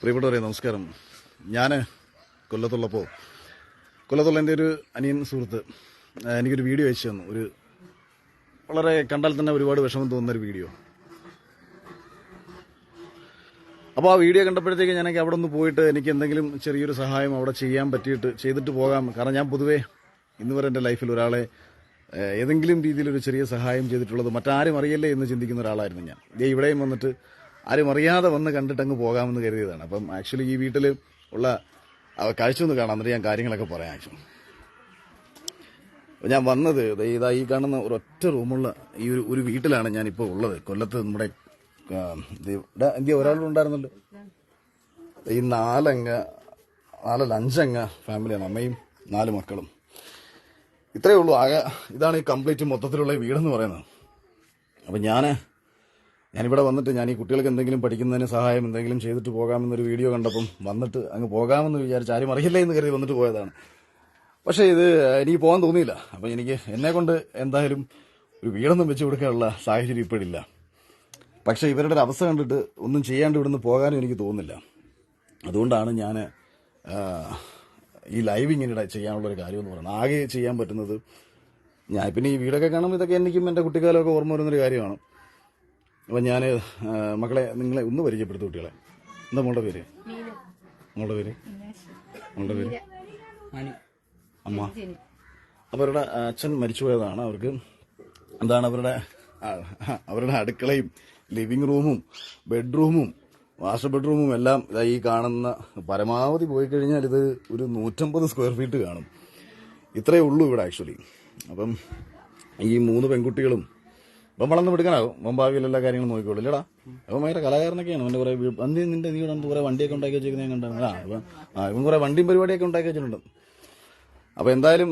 പ്രിയപ്പെട്ടവരെ നമസ്കാരം. ഞാൻ കൊല്ലത്തുള്ളപ്പോൾ കൊല്ലത്തുള്ള എന്റെ ഒരു അനിയൻ സുഹൃത്ത് എനിക്കൊരു വീഡിയോ അയച്ചു തന്നു. ഒരു വളരെ കണ്ടാൽ തന്നെ ഒരുപാട് വിഷമം തോന്നുന്ന ഒരു വീഡിയോ. അപ്പോൾ ആ വീഡിയോ കണ്ടപ്പോഴത്തേക്ക് ഞാൻ അവിടെ ഒന്ന് പോയിട്ട് എനിക്ക് എന്തെങ്കിലും ചെറിയൊരു സഹായം അവിടെ ചെയ്യാൻ പറ്റിയിട്ട് ചെയ്തിട്ട് പോകാം. കാരണം ഞാൻ പൊതുവേ ഇന്ന് വരെ എന്റെ ലൈഫിൽ ഒരാളെ ഏതെങ്കിലും രീതിയിൽ ഒരു ചെറിയ സഹായം ചെയ്തിട്ടുള്ളത് മറ്റാരും അറിയല്ലേ എന്ന് ചിന്തിക്കുന്ന ഒരാളായിരുന്നു ഞാൻ. ഇവിടെയും വന്നിട്ട് ആരും അറിയാതെ വന്ന് കണ്ടിട്ടങ്ങ് പോകാമെന്ന് കരുതിയതാണ്. അപ്പം ആക്ച്വലി ഈ വീട്ടിൽ ഉള്ള കാഴ്ച ഒന്ന് കാണാം. എന്നിട്ട് ഞാൻ കാര്യങ്ങളൊക്കെ പറയാം ആക്ച്വലി ഞാൻ വന്നത് ഇതാ ഈ കാണുന്ന ഒരൊറ്റ റൂമുള്ള ഈ ഒരു ഒരു വീട്ടിലാണ് ഞാനിപ്പോൾ ഉള്ളത്. കൊല്ലത്ത് നമ്മുടെ ഇന്ത്യ ഒരാളുണ്ടായിരുന്നല്ലോ ഈ നാലംഗ നാലല്ല അഞ്ചംഗ ഫാമിലിയാണ്. അമ്മയും നാല് മക്കളും. ഇത്രയേ ഉള്ളൂ. ആകെ ഇതാണ് ഈ കംപ്ലീറ്റ് മൊത്തത്തിലുള്ള വീടെന്ന് പറയുന്നത്. അപ്പം ഞാൻ ഞാനിവിടെ വന്നിട്ട് ഞാൻ ഈ കുട്ടികൾക്ക് എന്തെങ്കിലും പഠിക്കുന്നതിന് സഹായം എന്തെങ്കിലും ചെയ്തിട്ട് പോകാമെന്നൊരു വീഡിയോ കണ്ടപ്പം വന്നിട്ട് അങ്ങ് പോകാമെന്ന് വിചാരിച്ച് ആരും അറിയില്ല എന്ന് കരുതി വന്നിട്ട് പോയതാണ്. പക്ഷേ ഇത് എനിക്ക് പോകാൻ തോന്നിയില്ല. അപ്പം എനിക്ക് എന്നെ കൊണ്ട് എന്തായാലും ഒരു വീടൊന്നും വെച്ച് കൊടുക്കാനുള്ള സാഹചര്യം ഇപ്പോഴില്ല പക്ഷേ ഇവരുടെ ഒരു അവസ്ഥ കണ്ടിട്ട് ഒന്നും ചെയ്യാണ്ട് ഇവിടുന്ന് പോകാനും എനിക്ക് തോന്നുന്നില്ല. അതുകൊണ്ടാണ് ഞാൻ ഈ ലൈവ് ഇങ്ങനെ ചെയ്യാനുള്ള ഒരു കാര്യം എന്ന് പറയുന്നത്. ആകെ ചെയ്യാൻ പറ്റുന്നത് ഞാൻ പിന്നെ ഈ വീടൊക്കെ കാണുമ്പോൾ ഇതൊക്കെ എനിക്കും എന്റെ കുട്ടിക്കാലമൊക്കെ ഓർമ്മ വരുന്നൊരു കാര്യമാണ്. അപ്പം ഞാൻ മക്കളെ നിങ്ങളെ ഒന്ന് പരിചയപ്പെടുത്തു കുട്ടികളെ. എന്താ മോളുടെ പേര്? മോളുടെ പേര്? മോളുടെ പേര്? അമ്മ. അവരുടെ അച്ഛൻ മരിച്ചുപോയതാണ് അവർക്ക് എന്താണ് അവരുടെ അവരുടെ അടുക്കളയും ലിവിംഗ് റൂമും ബെഡ്റൂമും മാസ്റ്റർ ബെഡ്റൂമും എല്ലാം ഇതാ ഈ കാണുന്ന പരമാവധി പോയി കഴിഞ്ഞാൽ ഇത് ഒരു നൂറ്റമ്പത് സ്ക്വയർ ഫീറ്റ് കാണും. ഇത്രയേ ഉള്ളൂ ഇവിടെ ആക്ച്വലി അപ്പം ഈ മൂന്ന് പെൺകുട്ടികളും ഇപ്പം വളർന്ന് പിടിക്കാനാവും മുമ്പാവിയിൽ എല്ലാ കാര്യങ്ങളും നോക്കിക്കോളൂ. ഇല്ലടാ. അപ്പം ഭയങ്കര കലാകാരനൊക്കെയാണ്. അവന്റെ കുറെ നിന്റെ നീ കണ്ടു കുറെ വണ്ടിയൊക്കെ ഉണ്ടാക്കി വെച്ചിരിക്കുന്നത് കണ്ടാണ്. ആ അപ്പം ആ കുറെ വണ്ടിയും പരിപാടിയൊക്കെ ഉണ്ടാക്കി വെച്ചിട്ടുണ്ട്. അപ്പോൾ എന്തായാലും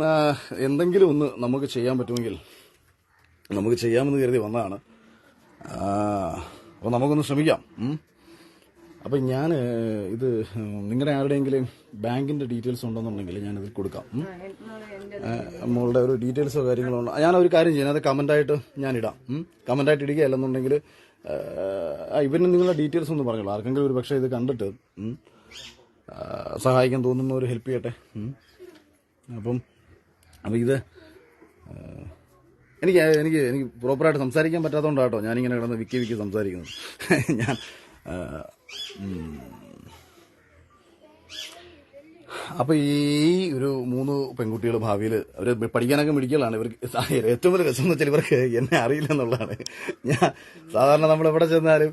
എന്തെങ്കിലും ഒന്ന് നമുക്ക് ചെയ്യാൻ പറ്റുമെങ്കിൽ നമുക്ക് ചെയ്യാമെന്ന് കരുതി വന്നതാണ്. അപ്പോൾ നമുക്കൊന്ന് ശ്രമിക്കാം. അപ്പം ഞാൻ ഇത് നിങ്ങളുടെ ആരുടെയെങ്കിലും ബാങ്കിന്റെ ഡീറ്റെയിൽസ് ഉണ്ടെന്നുണ്ടെങ്കിൽ ഞാനത് കൊടുക്കാം. മോളുടെ ഒരു ഡീറ്റെയിൽസോ കാര്യങ്ങളോ ഉണ്ടോ ഞാൻ ഒരു കാര്യം ചെയ്യാം അത് കമന്റായിട്ട് ഞാൻ ഇടാം കമന്റായിട്ട് ഇടുക അല്ലെന്നുണ്ടെങ്കിൽ ഇവന് നിങ്ങളുടെ ഡീറ്റെയിൽസ് ഒന്ന് പറഞ്ഞോളൂ ആർക്കെങ്കിലും ഒരു പക്ഷേ ഇത് കണ്ടിട്ട് സഹായിക്കാൻ തോന്നുന്ന ഒരു ഹെൽപ്പ് ചെയ്യട്ടെ. അപ്പം അപ്പം ഇത് എനിക്ക് എനിക്ക് എനിക്ക് പ്രോപ്പറായിട്ട് സംസാരിക്കാൻ പറ്റാത്തതുകൊണ്ടാട്ടോ ഞാനിങ്ങനെ കിടന്ന് വിക്കി വിക്കി സംസാരിക്കുന്നത് ഞാൻ ആ, ഉം. അപ്പൊ ഈ ഒരു മൂന്ന് പെൺകുട്ടികൾ ഭാവിയിൽ അവർ പഠിക്കാനൊക്കെ മിടിക്കലാണ് ഇവർക്ക് ഏറ്റവും വലിയ രസം എന്ന് വെച്ചാൽ ഇവർക്ക് എന്നെ അറിയില്ല എന്നുള്ളതാണ്. ഞാൻ സാധാരണ നമ്മൾ എവിടെ ചെന്നാലും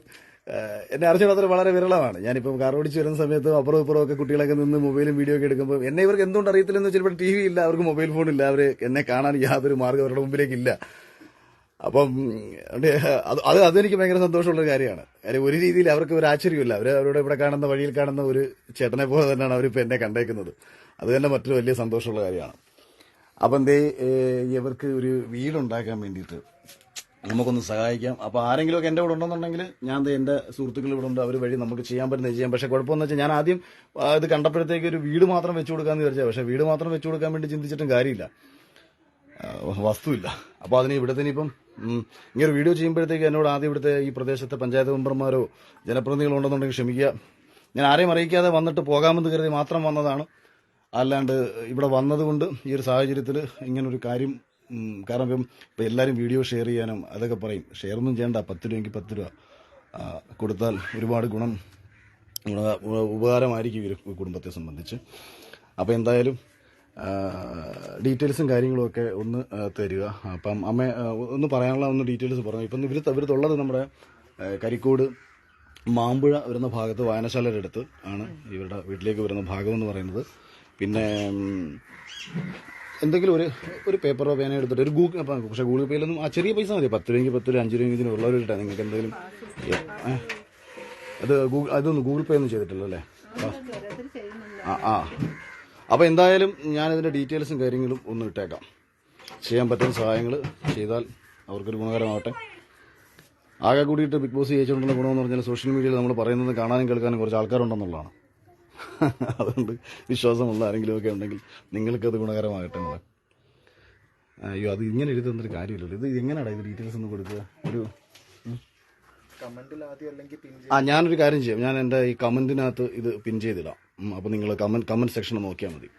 എന്നെ അറിഞ്ഞിടത്തൊരു വളരെ വിരളമാണ്. ഞാനിപ്പോൾ കാർ ഓടിച്ച് വരുന്ന സമയത്ത് അപ്പുറം ഇപ്പുറം ഒക്കെ കുട്ടികളൊക്കെ നിന്ന് മൊബൈലും വീഡിയോ ഒക്കെ എടുക്കുമ്പോൾ എന്നെ ഇവർക്ക് എന്തുകൊണ്ട് അറിയത്തില്ലെന്ന് വെച്ചാൽ ഇവിടെ ടി വി ഇല്ല അവർക്ക് മൊബൈൽ ഫോൺ ഇല്ല. അവർ എന്നെ കാണാൻ യാതൊരു മാർഗം അവരുടെ മുമ്പിലേക്ക് ഇല്ല. അപ്പം അത് അത് അതെനിക്ക് ഭയങ്കര സന്തോഷമുള്ള കാര്യമാണ്. കാര്യം ഒരു രീതിയിൽ അവർക്ക് ഒരു ആശ്ചര്യമില്ല അവർ അവരുടെ ഇവിടെ കാണുന്ന വഴിയിൽ കാണുന്ന ഒരു ചേട്ടനെ പോലെ തന്നെയാണ് അവരിപ്പോൾ എന്നെ കണ്ടേക്കുന്നത്. അത് തന്നെ മറ്റൊരു വലിയ സന്തോഷമുള്ള കാര്യമാണ്. അപ്പം എന്തേ ഇവർക്ക് ഒരു വീടുണ്ടാക്കാൻ വേണ്ടിയിട്ട് നമുക്കൊന്ന് സഹായിക്കാം. അപ്പോൾ ആരെങ്കിലുമൊക്കെ എന്റെ കൂടെ ഉണ്ടെന്നുണ്ടെങ്കിൽ ഞാൻ എന്റെ സുഹൃത്തുക്കൾ ഇവിടെ ഉണ്ട്. അവർ വഴി നമുക്ക് ചെയ്യാൻ പറ്റുന്നത് ചെയ്യാം. പക്ഷേ കുഴപ്പമെന്ന് വെച്ചാൽ ഞാൻ ആദ്യം ഇത് കണ്ടപ്പോഴത്തേക്ക് ഒരു വീട് മാത്രം വെച്ചു കൊടുക്കാമെന്ന് വിചാരിച്ചാൽ പക്ഷേ വീട് മാത്രം വെച്ചു കൊടുക്കാൻ വേണ്ടി ചിന്തിച്ചിട്ടും കാര്യമില്ല. വസ്തുവില്ല. അപ്പോൾ അതിന് ഇവിടെ തന്നെ ഇപ്പം ഇങ്ങനെ ഒരു വീഡിയോ ചെയ്യുമ്പോഴത്തേക്ക് എന്നോട് ആദ്യം ഇവിടുത്തെ ഈ പ്രദേശത്തെ പഞ്ചായത്ത് മെമ്പർമാരോ ജനപ്രതിനിധികളോ ഉണ്ടെന്നുണ്ടെങ്കിൽ ക്ഷമിക്കുക. ഞാൻ ആരെയും അറിയിക്കാതെ വന്നിട്ട് പോകാമെന്ന് കരുതി മാത്രം വന്നതാണ്. അല്ലാണ്ട് ഇവിടെ വന്നതുകൊണ്ട് ഈ ഒരു സാഹചര്യത്തിൽ ഇങ്ങനൊരു കാര്യം കാരണം ഇപ്പം ഇപ്പം എല്ലാവരും വീഡിയോ ഷെയർ ചെയ്യാനും അതൊക്കെ പറയും. ഷെയർ ഒന്നും ചെയ്യണ്ട. പത്ത് രൂപയ്ക്ക് പത്ത് രൂപ കൊടുത്താൽ ഒരുപാട് ഗുണം ഉപകാരമായിരിക്കും ഈ കുടുംബത്തെ സംബന്ധിച്ച്. അപ്പോൾ എന്തായാലും ഡീറ്റെയിൽസും കാര്യങ്ങളും ഒക്കെ ഒന്ന് തരിക. അപ്പം അമ്മ ഒന്ന് പറയാനുള്ള ഒന്ന് ഡീറ്റെയിൽസ് പറഞ്ഞു. ഇപ്പം ഇവർ ഇവരുള്ളത് നമ്മുടെ കരിക്കോട് മാമ്പുഴ വരുന്ന ഭാഗത്ത് വായനശാലയുടെ അടുത്ത് ആണ് ഇവരുടെ വീട്ടിലേക്ക് വരുന്ന ഭാഗം എന്ന് പറയുന്നത്. പിന്നെ എന്തെങ്കിലും ഒരു ഒരു പേപ്പറോ പേന എടുത്തിട്ട് ഒരു ഗൂഗിൾ പക്ഷേ ഗൂഗിൾ പേയിലൊന്നും ആ ചെറിയ പൈസ മതി. പത്ത് രൂപയ്ക്ക് പത്ത് രൂപ അഞ്ച് രൂപയ്ക്ക് ഇതിന് ഉള്ളവരിട്ടാണ് നിങ്ങൾക്ക് എന്തെങ്കിലും അത് ഗൂഗിൾ അതൊന്നും ഗൂഗിൾ പേ ഒന്നും ചെയ്തിട്ടില്ല അല്ലേ ആ ആ. അപ്പോൾ എന്തായാലും ഞാനിതിന്റെ ഡീറ്റെയിൽസും കാര്യങ്ങളും ഒന്ന് ഇട്ടേക്കാം. ചെയ്യാൻ പറ്റുന്ന സഹായങ്ങൾ ചെയ്താൽ അവർക്കൊരു ഗുണകരമാവട്ടെ. ആകെ കൂടിയിട്ട് ബിഗ് ബോസ് ചെയ്യിച്ചുകൊണ്ടുള്ള ഗുണമെന്ന് പറഞ്ഞാൽ സോഷ്യൽ മീഡിയയിൽ നമ്മൾ പറയുന്നത് കാണാനും കേൾക്കാനും കുറച്ച് ആൾക്കാരുണ്ടെന്നുള്ളതാണ്. അതുകൊണ്ട് വിശ്വാസമുള്ള ആരെങ്കിലും ഒക്കെ ഉണ്ടെങ്കിൽ നിങ്ങൾക്കത് ഗുണകരമാകട്ടെ അയ്യോ അത് ഇങ്ങനെ എഴുതി തന്നൊരു കാര്യമില്ലല്ലോ. ഇത് എങ്ങനെയാണ് ഇത് ഡീറ്റെയിൽസ് ഒന്ന് കൊടുക്കുക? ഒരു ആ ഞാനൊരു കാര്യം ചെയ്യാം. ഞാൻ എന്റെ ഈ കമന്റിനകത്ത് ഇത് പിൻ ചെയ്തിടാം. അപ്പൊ നിങ്ങൾ കമന്റ് കമന്റ് സെക്ഷൻ നോക്കിയാൽ മതി.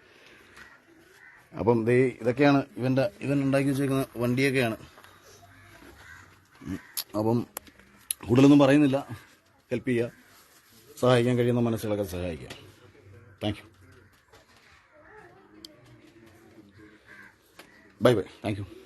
അപ്പം ദേ ഇതൊക്കെയാണ് ഇവന്റെ ഇവൻ ഉണ്ടാക്കി വെച്ചേക്കുന്ന വണ്ടിയൊക്കെയാണ്. അപ്പം കൂടുതലൊന്നും പറയുന്നില്ല. ഹെൽപ്പ് ചെയ്യുക. സഹായിക്കാൻ കഴിയുന്ന മനസ്സുകളൊക്കെ സഹായിക്കുക. Thank you bye bye thank you